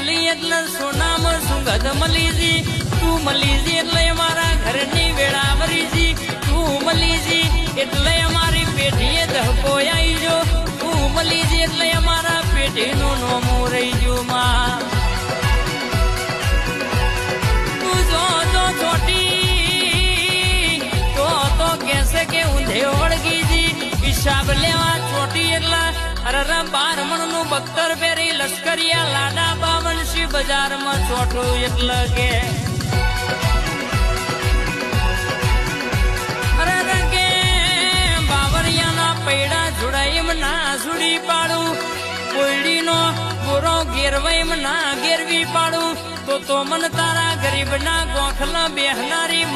મળી એટલે સોનામાં સુગંધ મલીજી. તું મલીજી એટલે અમારા ઘરની વેળાવરીજી તું મલીજી એટલે અમારી પેઢીએ ધકો આવી તું મલીજી એટલે અમારા પેઢીનું નોમું રહી ગયું માં. તું જો જો ચોટી, તો તો કેસે કે ઊંધે ઓળગીજી હિસાબ લેવા ચોટી એટલા અરર બાર મણનું બખ્તર બજારમાં ચોટું એટલે કે બાવરિયાના પૈડા જોડાઈમ ના જોડી પાડું. કોયડીનો ગોરો ગેરવાઈમ ના ગેરવી પાડું. તો તો મન તારા ગરીબના ગોખલા બેહનારી